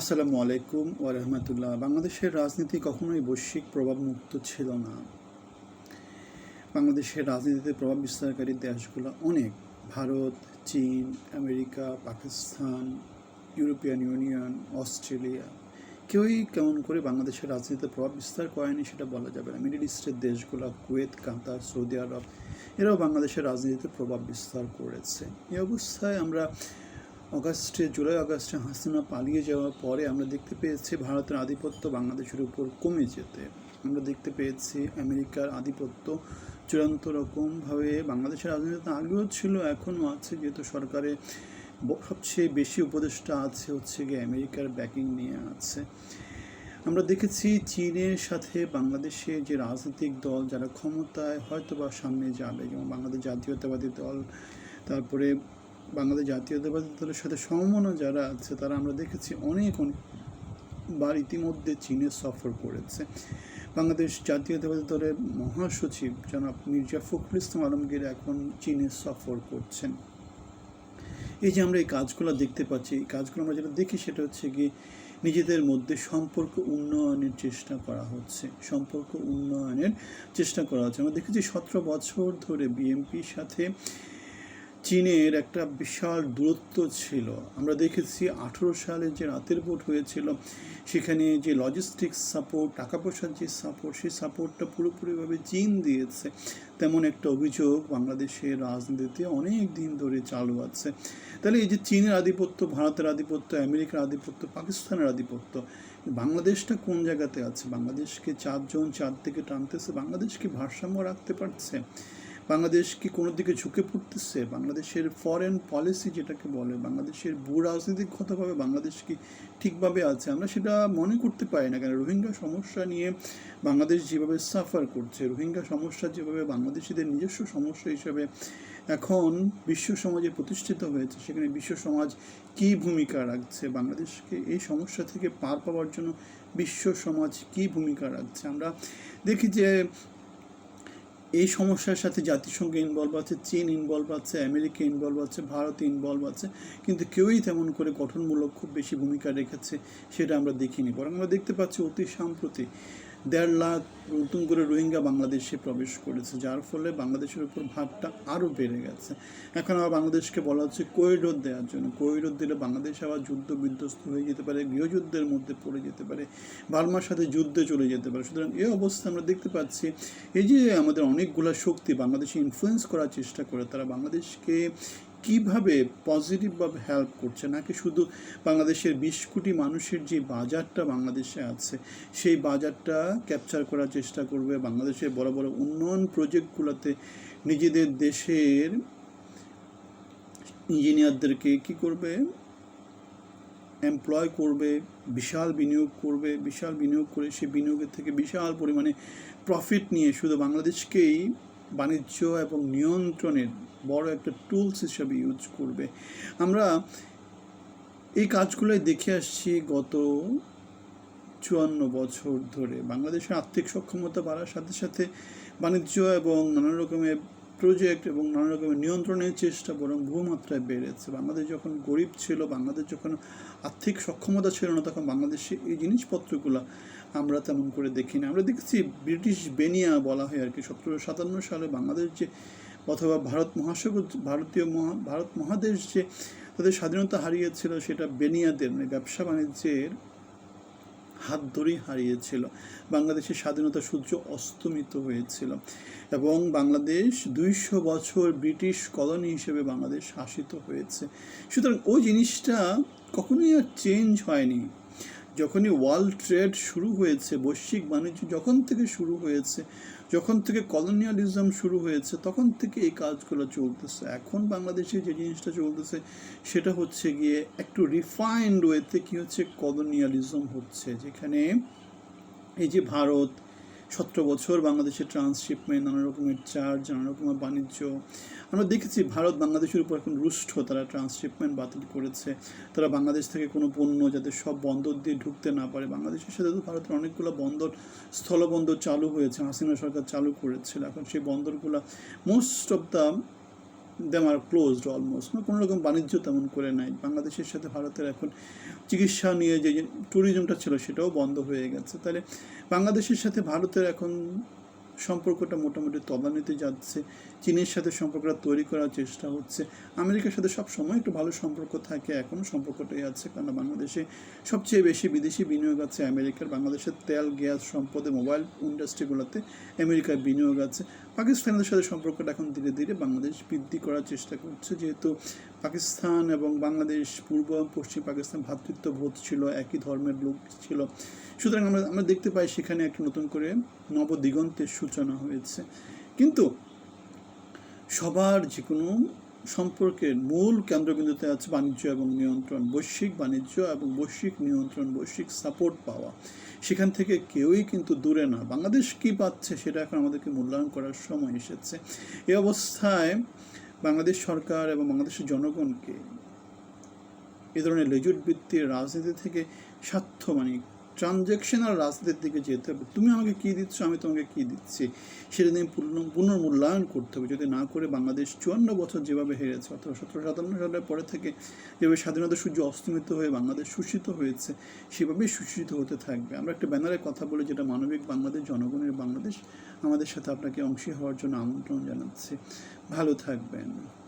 আসসালামু আলাইকুম ও রহমতুল্লাহ। বাংলাদেশের রাজনীতি কখনোই বৈশ্বিক প্রভাবমুক্ত ছিল না। বাংলাদেশের রাজনীতিতে প্রভাব বিস্তারকারী দেশগুলো অনেক। ভারত, চীন, America, Pakistan, European Union, Australia. কেউই কেমন করে বাংলাদেশের রাজনীতিতে প্রভাব বিস্তার করেনি সেটা বলা যাবে না। মিডল ইস্টের দেশগুলো কুয়েত, কাতার, সৌদি আরব, এরাও বাংলাদেশের রাজনীতিতে প্রভাব বিস্তার করেছে। এই অবস্থায় আমরা অগাস্টে জুলাই আগস্টে হাসিনা পালিয়ে যাওয়ার পরে আমরা দেখতে পেয়েছি ভারতের আধিপত্য বাংলাদেশের উপর কমে যেতে। আমরা দেখতে পেয়েছি আমেরিকার আধিপত্য চূড়ান্ত রকমভাবে। বাংলাদেশের রাজনীতিতে আগেও ছিল, এখনও আছে। যেহেতু সরকারে সবচেয়ে বেশি উপদেষ্টা আছে হচ্ছে গিয়ে আমেরিকার ব্যাকিং নিয়ে আছে। আমরা দেখেছি চীনের সাথে বাংলাদেশে যে রাজনৈতিক দল যারা ক্ষমতায় হয়তো বা সামনে যাবে, যেমন বাংলাদেশ জাতীয়তাবাদী দল, তারপরে বাংলাদেশ জাতীয়তাবাদী দলের সাথে সমমনা যারা আছে, তারা আমরা দেখেছি অনেক অনেক বার ইতিমধ্যে চীনে সফর করেছে। বাংলাদেশ জাতীয়তাবাদী দলের মহাসচিব জনাব মির্জা ফখরুল ইসলাম আলমগীর এখন চীনে সফর করছেন। এই যে আমরা এই কাজগুলো দেখতে পাচ্ছি, এই কাজগুলো আমরা যেটা দেখি সেটা হচ্ছে কি নিজেদের মধ্যে সম্পর্ক উন্নয়নের চেষ্টা করা হচ্ছে। সম্পর্ক উন্নয়নের চেষ্টা করা হচ্ছে। আমরা দেখেছি সতেরো বছর ধরে বিএনপির সাথে চীনের একটা বিশাল দূরত্ব ছিল। আমরা দেখেছি আঠেরো সালে যে রাতের ভোট হয়েছিল, সেখানে যে লজিস্টিক্স সাপোর্ট টাকা পয়সার যে সাপোর্ট সেই সাপোর্টটা পুরোপুরিভাবে চীন দিয়েছে। তেমন একটা অভিযোগ বাংলাদেশের রাজনীতিতে অনেক দিন ধরে চালু আছে। তাহলে এই যে চীনের আধিপত্য, ভারতের আধিপত্য, আমেরিকার আধিপত্য, পাকিস্তানের আধিপত্য, বাংলাদেশটা কোন জায়গাতে আছে? বাংলাদেশকে চারজন চার দিকে টানতেছে বাংলাদেশকে ভারসাম্য রাখতে পারছে? বাংলাদেশ কি কোনো দিকে ঝুঁকে পড়তেছে? বাংলাদেশের ফরেন পলিসি যেটাকে বলে, বাংলাদেশের ভূ রাজনীতিগতভাবে বাংলাদেশ কি ঠিকভাবে আছে? আমরা সেটা মনে করতে পারি না কেন? রোহিঙ্গা সমস্যা নিয়ে বাংলাদেশ যেভাবে সাফার করছে, রোহিঙ্গা সমস্যা যেভাবে বাংলাদেশিদের নিজস্ব সমস্যা হিসেবে এখন বিশ্ব সমাজে প্রতিষ্ঠিত হয়েছে, সেখানে বিশ্ব সমাজ কী ভূমিকা রাখছে? বাংলাদেশকে এই সমস্যা থেকে পার পাওয়ার জন্য বিশ্ব সমাজ কী ভূমিকা রাখছে? আমরা দেখি যে এই সমস্যার সাথে জাতিসংঘ ইনভলভ আছে, চীন ইনভলভ আছে, আমেরিকা ইনভলভ আছে, ভারত ইনভলভ আছে, কিন্তু কেউই তেমন করে গঠনমূলক খুব বেশি ভূমিকা রেখেছে সেটা আমরা দেখিনি। বরং আমরা দেখতে পাচ্ছি অতি সাম্প্রতিক দেড় লাখ নতুন করে রোহিঙ্গা বাংলাদেশে প্রবেশ করেছে, যার ফলে বাংলাদেশের উপর ভাবটা আরও বেড়ে গেছে। এখন আবার বাংলাদেশকে বলা হচ্ছে করিডোর দেওয়ার জন্য। করিডোর দিলে বাংলাদেশ আবার যুদ্ধ বিধ্বস্ত হয়ে যেতে পারে, গৃহযুদ্ধের মধ্যে পড়ে যেতে পারে, বার্মার সাথে যুদ্ধে চলে যেতে পারে। সুতরাং এই অবস্থা আমরা দেখতে পাচ্ছি। এই যে আমাদের অনেকগুলা শক্তি বাংলাদেশে ইনফ্লুয়েন্স করার চেষ্টা করে, তারা বাংলাদেশকে কীভাবে পজিটিভভাবে হেল্প করছে? নাকি শুধু বাংলাদেশের বিশ কোটি মানুষের যে বাজারটা বাংলাদেশে আছে, সেই বাজারটা ক্যাপচার করার চেষ্টা করবে? বাংলাদেশের বড় বড় উন্নয়ন প্রজেক্টগুলোতে নিজেদের দেশের ইঞ্জিনিয়ারদেরকে কি করবে? এমপ্লয় করবে, বিশাল বিনিয়োগ করবে, বিশাল বিনিয়োগ করে সেই বিনিয়োগের থেকে বিশাল পরিমাণে প্রফিট নিয়ে শুধু বাংলাদেশকেই বাণিজ্য এবং নিয়ন্ত্রণের বড় একটা টুলস হিসাবে ইউজ করবে। আমরা এই কাজগুলোই দেখে আসছি গত চুয়ান্ন বছর ধরে। বাংলাদেশের আর্থিক সক্ষমতা বাড়ার সাথে সাথে বাণিজ্য এবং নানা রকমের প্রজেক্ট এবং নানা রকমের নিয়ন্ত্রণের চেষ্টা বরং বহুমাত্রায় বেড়েছে। বাংলাদেশ যখন গরিব ছিল, বাংলাদেশ যখন আর্থিক সক্ষমতা ছিল না, তখন বাংলাদেশে এই জিনিসপত্রগুলো আমরা তেমন করে দেখি না আমরা দেখেছি ব্রিটিশ বেনিয়া বলা হয় আর কি সতেরোশো সাতান্ন সালে বাংলাদেশ যে অথবা ভারত মহাসাগর ভারতীয় মহা, ভারত মহাদেশ যে তাদের স্বাধীনতা হারিয়েছিল, সেটা বেনিয়াদের মানে ব্যবসা বাণিজ্যের হাত ধরেই হারিয়েছিল। বাংলাদেশের স্বাধীনতা সূর্য অস্তমিত হয়েছিল এবং বাংলাদেশ দুইশো বছর ব্রিটিশ কলোনি হিসেবে বাংলাদেশ শাসিত হয়েছে। সুতরাং ওই জিনিসটা কখনোই আর চেঞ্জ হয়নি। যখনই ওয়ার্ল্ড ট্রেড শুরু হয়েছে, বৈশ্বিক বাণিজ্য যখন থেকে শুরু হয়েছে যখন থেকে কলোনিয়ালিজম শুরু হয়েছে, তখন থেকে এই কাজগুলো চলতেছে। এখন বাংলাদেশে যে জিনিসটা চলতেছে, সেটা হচ্ছে গিয়ে একটু রিফাইন্ড ওয়েতে কি হচ্ছে কলোনিয়ালিজম হচ্ছে। যেখানে এই যে ভারত সতেরো বছর বাংলাদেশের ট্রান্সশিপমেন্ট, নানা রকমের চার্জ, নানা রকমের বাণিজ্য। আমরা দেখেছি ভারত বাংলাদেশের উপর এখন রুষ্ট তারা ট্রান্সশিপমেন্ট বাতিল করেছে। তারা বাংলাদেশ থেকে কোনো পণ্য যাতে সব বন্দর দিয়ে ঢুকতে না পারে। বাংলাদেশের সাথে তো ভারতের অনেকগুলো বন্দর, স্থলবন্দর চালু হয়েছে। হাসিনা সরকার চালু করেছিল। এখন সেই বন্দরগুলো most of the them are closed almost কোনো রকম বাণিজ্য তেমন করে নাই। বাংলাদেশের সাথে ভারতের এখন চিকিৎসা নিয়ে যে ট্যুরিজমটা ছিল সেটাও বন্ধ হয়ে গেছে। তাহলে বাংলাদেশের সাথে ভারতের এখন সম্পর্কটা মোটামুটি তদানীতে যাচ্ছে, চীনের সাথে সম্পর্কটা তৈরি করার চেষ্টা হচ্ছে। আমেরিকার সাথে সব সময় একটু ভালো সম্পর্ক থাকে এখনও সম্পর্কটাই আছে কারণ বাংলাদেশে সবচেয়ে বেশি বিদেশি বিনিয়োগ আছে আমেরিকার। বাংলাদেশের তেল, গ্যাস, সম্পদে, মোবাইল ইন্ডাস্ট্রিগুলোতে আমেরিকার বিনিয়োগ আছে। পাকিস্তানের সাথে সম্পর্কটা এখন ধীরে ধীরে বাংলাদেশ বৃদ্ধি করার চেষ্টা করছে। যেহেতু পাকিস্তান এবং বাংলাদেশ, পূর্ব পশ্চিম পাকিস্তান ভ্রাতৃত্ববোধ ছিল, একই ধর্মের লোক ছিল। সুতরাং আমরা আমরা দেখতে পাই সেখানে একটা নতুন করে নবদিগন্তের সূচনা হয়েছে। কিন্তু সবার যে কোনো সম্পর্কের মূল কেন্দ্রবিন্দুতে আছে বাণিজ্য এবং নিয়ন্ত্রণ, বৈশ্বিক বাণিজ্য এবং বৈশ্বিক নিয়ন্ত্রণ, বৈশ্বিক সাপোর্ট পাওয়া। সেখান থেকে কেউই কিন্তু দূরে না। বাংলাদেশ কি পাচ্ছে সেটা এখন আমাদেরকে মূল্যায়ন করার সময় এসেছে। এ অবস্থায় বাংলাদেশ সরকার এবং বাংলাদেশের জনগণকে এ ধরনের লেজুট ভিত্তির রাজনীতি থেকে স্বার্থ মানে ট্রানজ্যাকশনাল রাজনীতির দিকে যেতে হবে। তুমি আমাকে কী দিচ্ছ, আমি তোমাকে কী দিচ্ছি, সেটা নিয়ে পুনঃ- পুনর্মূল্যায়ন করতে হবে। যদি না করে বাংলাদেশ চুয়ান্ন বছর যেভাবে হেরেছে, অথবা সতেরো সাতান্ন সালের পরে থেকে যেভাবে স্বাধীনতা সূর্য অস্তমিত হয়ে বাংলাদেশ শোষিত হয়েছে, সেভাবেই শোষিত হতে থাকবে। আমরা একটা ব্যানারে কথা বলি যেটা মানবিক বাংলাদেশ, জনগণের বাংলাদেশ। আমাদের সাথে আপনাকে অংশী হওয়ার জন্য আমন্ত্রণ জানাচ্ছি। ভালো থাকবেন।